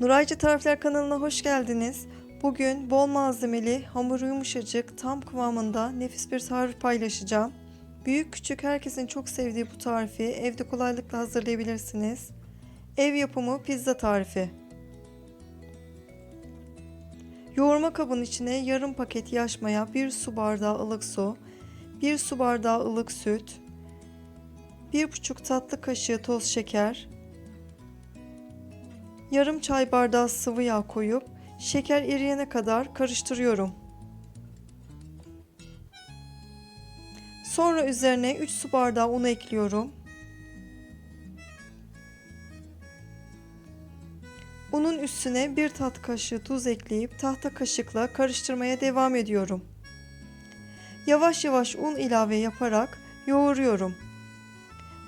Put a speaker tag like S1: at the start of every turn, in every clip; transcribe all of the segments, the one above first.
S1: Nuraycı Tarifler kanalına hoş geldiniz. Bugün bol malzemeli, hamuru yumuşacık, tam kıvamında nefis bir tarif paylaşacağım. Büyük küçük herkesin çok sevdiği bu tarifi evde kolaylıkla hazırlayabilirsiniz. Ev yapımı pizza tarifi. Yoğurma kabının içine yarım paket yaş maya, 1 su bardağı ılık su, 1 su bardağı ılık süt, 1,5 tatlı kaşığı toz şeker, yarım çay bardağı sıvı yağ koyup şeker eriyene kadar karıştırıyorum. Sonra üzerine 3 su bardağı un ekliyorum. Unun üstüne 1 tat kaşığı tuz ekleyip tahta kaşıkla karıştırmaya devam ediyorum. Yavaş yavaş un ilave yaparak yoğuruyorum.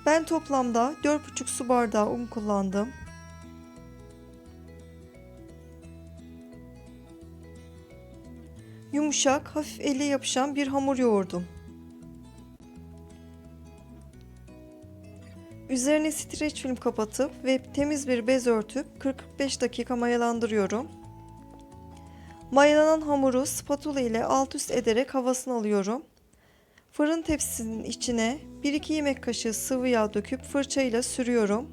S1: Ben toplamda 4,5 su bardağı un kullandım. Yumuşak, hafif elle yapışan bir hamur yoğurdum. Üzerine streç film kapatıp ve temiz bir bez örtüp 40-45 dakika mayalandırıyorum. Mayalanan hamuru spatula ile alt üst ederek havasını alıyorum. Fırın tepsisinin içine 1-2 yemek kaşığı sıvı yağ döküp fırçayla sürüyorum.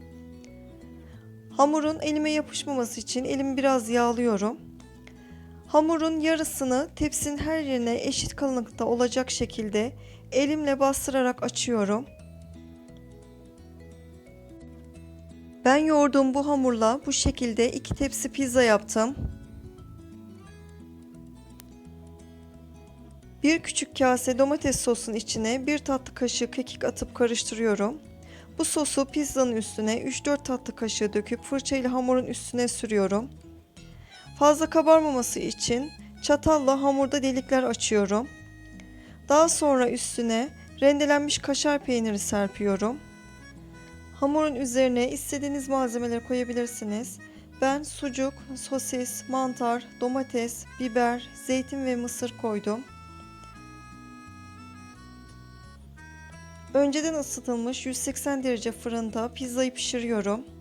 S1: Hamurun elime yapışmaması için elimi biraz yağlıyorum. Hamurun yarısını tepsinin her yerine eşit kalınlıkta olacak şekilde elimle bastırarak açıyorum. Ben yoğurduğum bu hamurla bu şekilde iki tepsi pizza yaptım. Bir küçük kase domates sosun içine bir tatlı kaşığı kekik atıp karıştırıyorum. Bu sosu pizzanın üstüne 3-4 tatlı kaşığı döküp fırçayla hamurun üstüne sürüyorum. Fazla kabarmaması için çatalla hamurda delikler açıyorum. Daha sonra üstüne rendelenmiş kaşar peyniri serpiyorum. Hamurun üzerine istediğiniz malzemeleri koyabilirsiniz. Ben sucuk, sosis, mantar, domates, biber, zeytin ve mısır koydum. Önceden ısıtılmış 180 derece fırında pizzayı pişiriyorum.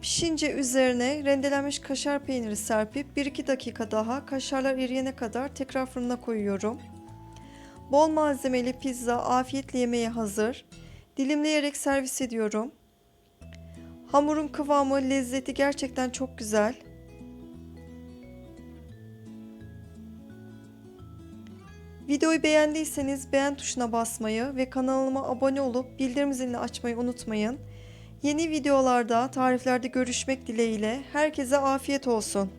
S1: Pişince üzerine rendelenmiş kaşar peyniri serpip 1-2 dakika daha kaşarlar eriyene kadar tekrar fırına koyuyorum. Bol malzemeli pizza afiyetle yemeye hazır. Dilimleyerek servis ediyorum. Hamurun kıvamı, lezzeti gerçekten çok güzel. Videoyu beğendiyseniz beğen tuşuna basmayı ve kanalıma abone olup bildirim zilini açmayı unutmayın. Yeni videolarda, tariflerde görüşmek dileğiyle herkese afiyet olsun.